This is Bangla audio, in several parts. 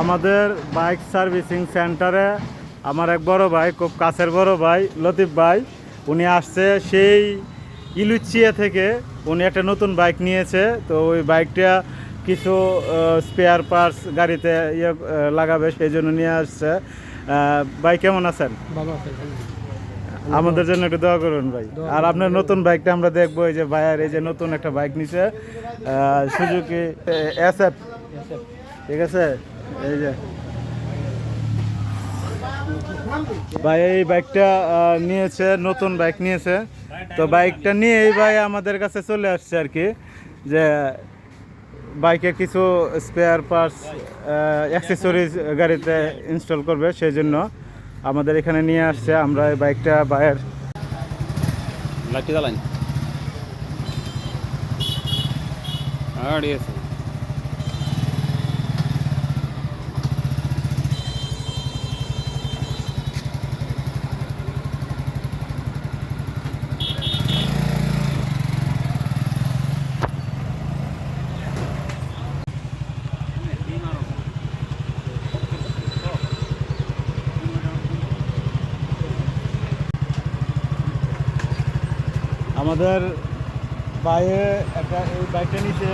আমাদের বাইক সার্ভিসিং সেন্টারে আমার এক বড় ভাই খুব কাছের বড় ভাই লতিফ ভাই উনি আসছে সেই ইলুচিয়া থেকে। উনি একটা নতুন বাইক নিয়েছে তো ওই বাইকটা কিছু স্পেয়ার পার্টস গাড়িতে ইয়ে লাগাবে সেই জন্য নিয়ে আসছে। ভাই কেমন আছেন? আমাদের জন্য একটু দোয়া করুন ভাই। আর আপনার নতুন বাইকটা আমরা দেখব এই যে ভাইয়ার এই যে নতুন একটা বাইক নিছে সুজুকি এস এফ ঠিক আছে? এই যে। ভাই, এই বাইকটা নিয়েছে, নতুন বাইক নিয়েছে। তো বাইকটা নিয়ে এই ভাই আমাদের কাছে চলে আসছে আর কি, যে বাইকে কিছু স্পেয়ার পার্টস অ্যাক্সেসরিজ গাড়িতে ইনস্টল করবে, সেই জন্য আমাদের এখানে নিয়ে আসছে আমরা এই বাইকটা বাইরের লাইটটি জ্বালান। আর আমাদের বাইরে একটা এই বাইকটা নিচে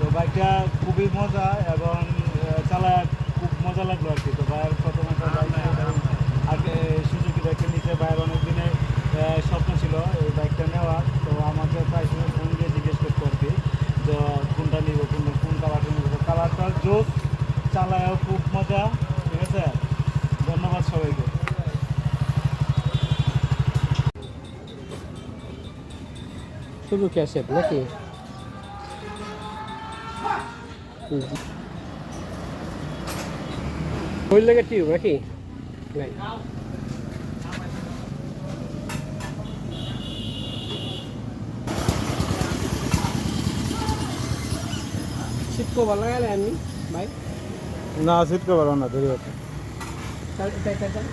তো বাইকটা খুবই মজা এবং চালায় খুব মজা লাগল আর কি। তো বাইরের প্রথম একটা আগে সুযোগী বাইকটা নিচে বাইরের অনেক দিনে স্বপ্ন ছিল এই বাইকটা নেওয়ার। তো আমাকে প্রায় সময় ফোন দিয়ে জিজ্ঞেস করতো আর কি তো কোনটা নিব, কোন কোন কালারটা নিব কালারটা জোস, চালায়ও খুব মজা, ঠিক আছে? ধন্যবাদ সবাইকে। শুধু ক্যাসেট নাকি ওই লাগে টিউব নাকি নাই শীত কবার লাগালে আমি ভাই না শীত করবো না ধরে তাই তাই তাই